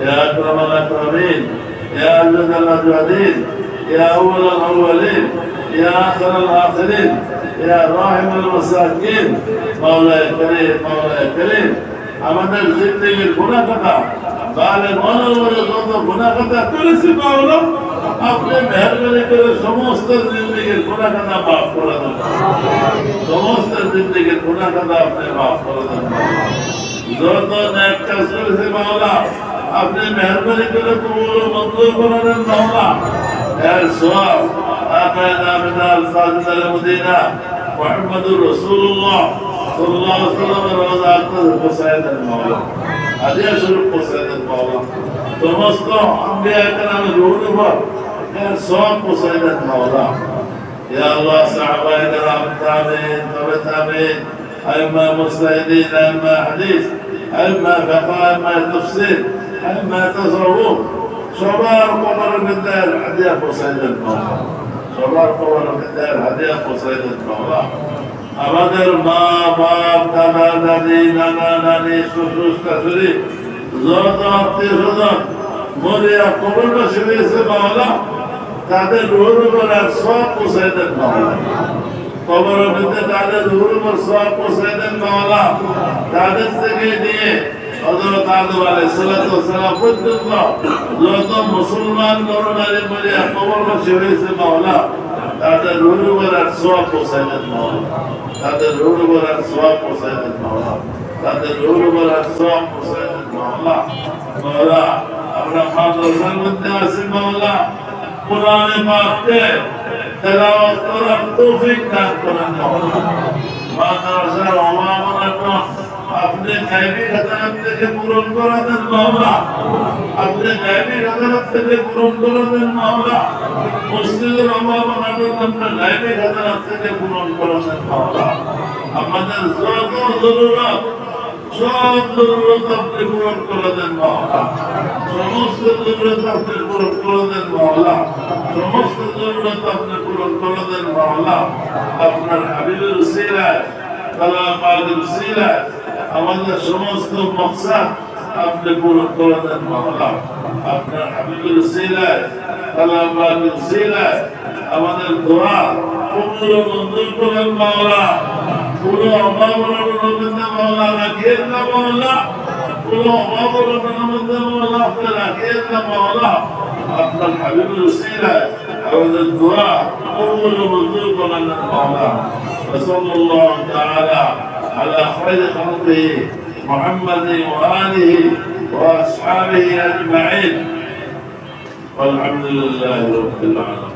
يا أكرم الأكرمين يا أجود الأجودين يا أول الأولين يا آخر الآخرين يا راحم المساكين مولاي كريم مولاي كريم আমাদের জিন্দগির গুণা কথা তাহলে মনে করে যত গুণা কথা করেছি মাওলা আপনি মেহরবানি করে সমস্ত জিন্দগির গুণা কথা মাফ করে দেন সমস্ত জিন্দগির গুণা কথা আপনি মাফ করে দেন যত ন্যাক কাজ করেছে মাওলা আপনি মেহরবানি করে কবুল ও মঞ্জুর করে দেন মাওলা এর সওয়াব আকায়দা মিনাল সাজিদাল মদিনা মুহাম্মদুর রাসূলুল্লাহ সাল্লাল্লাহু আলাইহি ওয়াসাল্লামের রওজা আকবার পৌঁছায় দেন মাওলা হাদিয়া স্বরূপ পৌঁছায় দেন মাওলা সমস্ত আম্বিয়া কেরামের রুহের উপর এর সওয়াব পৌঁছায় দেন মাওলা يا الله صحابة كرام تابعين تبع تابعين أئمة مجتهدين أئمة حديث আইমা ব্যাপা আইমা তফসির আইমা তাজরাবু সবার কবরের মধ্যে হাদিয়া পৌঁছাই দেন সবার কবরের মধ্যে হাদিয়া পৌঁছাই দেন বাবা আমাদের মা বাপ দাদা দাদি নানা নানি শ্বশুর শাশুড়ি যত আত্মীয় স্বজন মরিয়া কবরবাসী রয়েছে বাবা তাদের রোজ সব পৌঁছাই দেন কবর মধ্যে তাদের উপর সব পোষাই দেন মাওলা। তাদের থেকে নিয়ে হযরত আদম আলাইহিস সালাতু ওয়াসালাম পর্যন্ত যত মুসলমান নরনারী মরিয়া কবর বসে হয়েছে মাওলা, তাদের রুহুর উপর আর সব পোষাই দেন মাওলা। তাদের আর সব পোষাই দেন মাওলা। তাদের আর সব পোষাই দেন মাওলা। মাওলা, আমরা মাদ্রাসার মধ্যে আছি মাওলা। কোরআনে তেলাওয়াত করার তৌফিক দান করেন। আপনি গাইবি খাজানাত থেকে পূরণ করে দেন মাওলা। আপনি গাইবি খাজানাত থেকে পূরণ করে দেন মাওলা। মসজিদের অভাবনা আপনি গাইবি খাজানাত থেকে পূরণ করে দেন মাওলা। আমাদের যত জরুরত, সব জরুরত আপনি পূরণ করে দেন মাওলা। সমস্ত জরুরত পূরণ করে দেন মাওলা সমস্ত জরুরত আপনি পূরণ করে দেন মাওলা আপনার হাবিবের উসিলায় কালাম পাকের উসিলায় আমাদের সমস্ত মকসাদ আপনি পূরণ করে দেন মাওলা। আপনার হাবিবের উসিলায় কালাম পাকের উসিলায় আমাদের দোয়া কবুল মঞ্জুর করেন মাওলা। পুরো অভাবনার মধ্যে মাওলা রাখিয়েন না মাওলা। পুরো অভাবনার মধ্যে মাওলা আপনি রাখিয়েন না মাওলা। আপনার হাবিবের উসিলায় আমাদের দোয়া কবুল ও মঞ্জুর করেন না মাওলা وصلى الله تعالى على خير خلقه محمد وآله وأصحابه أجمعين والحمد لله رب العالمين